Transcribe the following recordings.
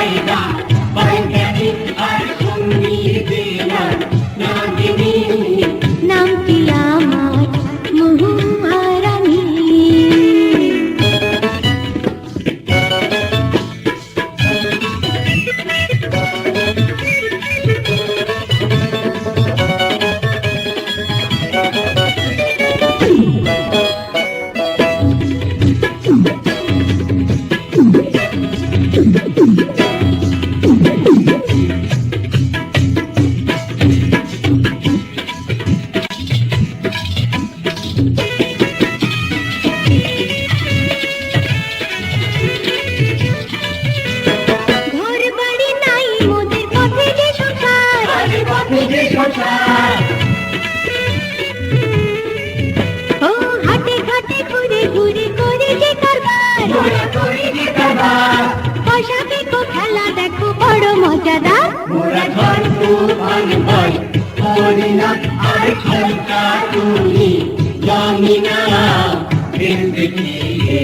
China. ও হাটে ঘাটে ঘুরে ঘুরে করে যে কারবার। পোশাকে কো খেলা দেখো বড় মজাদার। মোরা ঝড় তুফান ভয় করি না আর খেলকা তুমি জানি না খেল দেখিয়ে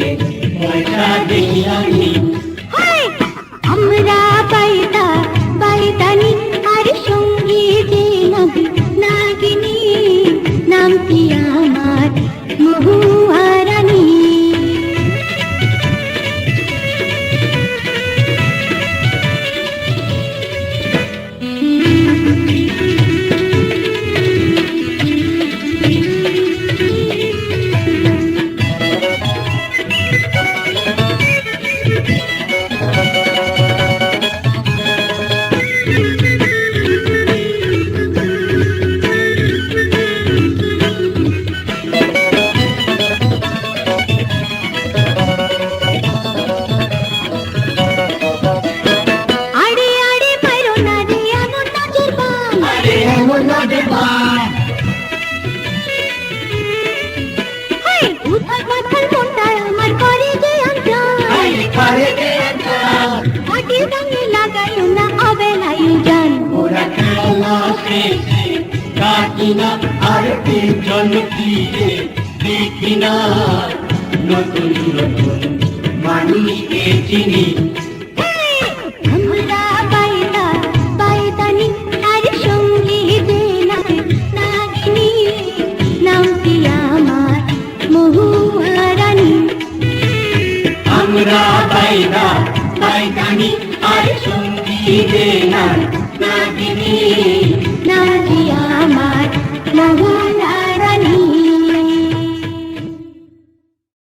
পয়সা দেই আমি আঞ্জান আরে জান ফিরে দেখি না। নতুন নতুন মানুষকে চিনি নামটি আমার মহুয়ারানী। আমরা বাইরা বাইগানি আর সঙ্গী